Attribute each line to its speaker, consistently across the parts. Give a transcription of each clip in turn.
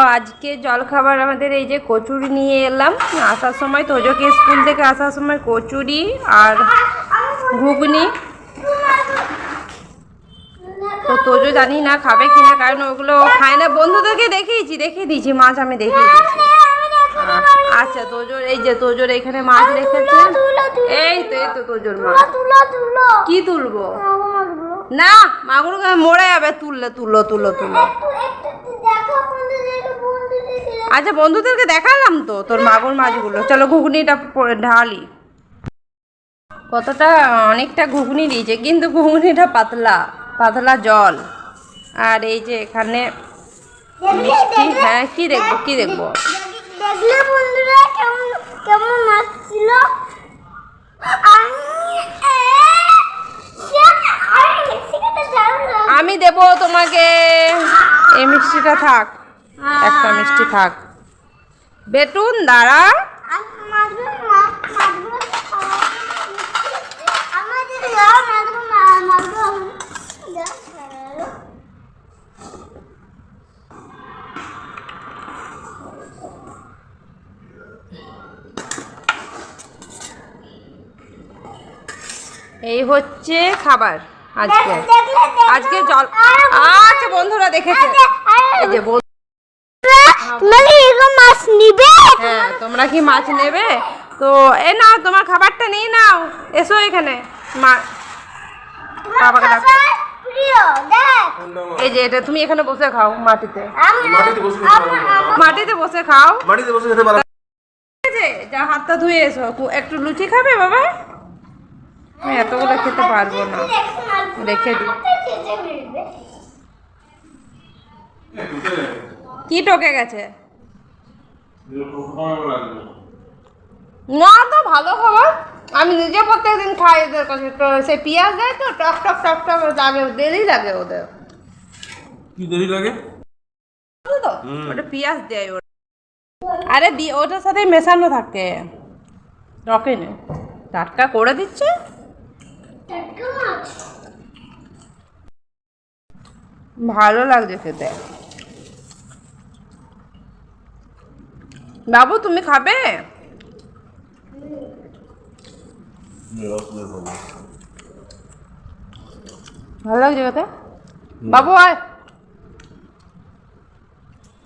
Speaker 1: তো আজকে জলখাবার আমাদের এই যে কচুরি নিয়ে এলাম। আসার সময় তোজোকে স্কুল থেকে আসার সময় কচুরি আর ঘুগনি। তো তোজো জানি না খাবে কিনা কারণ ওগুলো খায় না। বন্ধুদেরকে দেখিয়েছি দেখিয়ে দিয়েছি মাছ আমি দেখিয়ে দিয়েছি আচ্ছা তোজোর এই যে তোজোর এখানে মাছ রেখেছে। এই তো এই তো তোজোর মাছ। কি তুলবো? না মাগুর মরে যাবে। তুললে তুলো তুলো। তুলো আচ্ছা বন্ধুদেরকে দেখালাম তো তোর মাগুর মাছগুলো। চলো ঘুগনিটা ঢালি। কতটা অনেকটা ঘুগনি দিয়েছে কিন্তু ঘুগনিটা পাতলা পাতলা জল। আর এই যে এখানে মিষ্টি হ্যাঁ কি দেখব কি দেখব?
Speaker 2: আমি
Speaker 1: দেব তোমাকে। এই মিষ্টিটা থাক। একটা মিষ্টি থাক। বেটুন দাঁড়া। এই হচ্ছে খাবার আজকে। আজকে জল আচ্ছা বন্ধুরা দেখেছে। এই যে বন্ধু-
Speaker 2: মানে এরকম মাছ নিবে?
Speaker 1: হ্যাঁ তোমরা কি মাছ নেবে? তো এ নাও তোমার খাবারটা নিয়ে নাও। এসো এখানে। মা বাবাকে ডাকো।
Speaker 2: দেখ।
Speaker 1: এই যে এটা তুমি এখানে বসে খাও মাটিতে।
Speaker 3: মাটিতে বসে
Speaker 1: খাও।
Speaker 3: মাটিতে বসে খেতে
Speaker 1: যা হাতটা ধুয়ে এসো। একটু লুচি খাবে বাবা? আমি এতগুলো খেতে পারব না। রেখে দিই। কি টকে গেছে? না তো ভালো খাবার। আমি নিজে প্রত্যেকদিন খাই এদের কাছে। তো সে পেঁয়াজ দেয় তো টক টক টক টক লাগে দেরি লাগে ওদের।
Speaker 3: কি দেরি লাগে?
Speaker 1: তো। ওটা পেঁয়াজ দেয় ওরা। আরে দি- ওটার সাথে মেশানো থাকে। টকে নেই টাটকা করে দিচ্ছে। ভালো লাগছে খেতে। বাবু তুমি খাবে? ভালো লাগছে খেতে? বাবু আয়।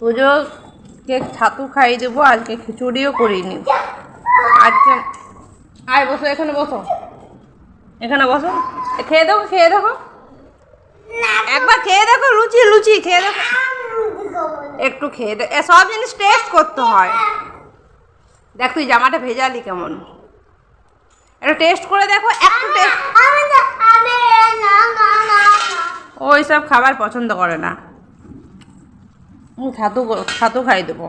Speaker 1: পুজোকে ছাতু খাইয়ে দেবো আজকে খিচুড়িও করিনি। আজকে আয় বসো এখানে বসো। এখানে বসো। খেয়ে দেখো খেয়ে দেখো। একবার খেয়ে দেখো লুচি লুচি খেয়ে দেখো। একটু খেয়ে দে। সব জিনিস টেস্ট করতে হয়। দেখ তুই জামাটা ভেজালি কেমন। একটু টেস্ট করে দেখো একটু টেস্ট ওই সব খাবার পছন্দ করে না। ছাতু ছাতু খাই দেবো।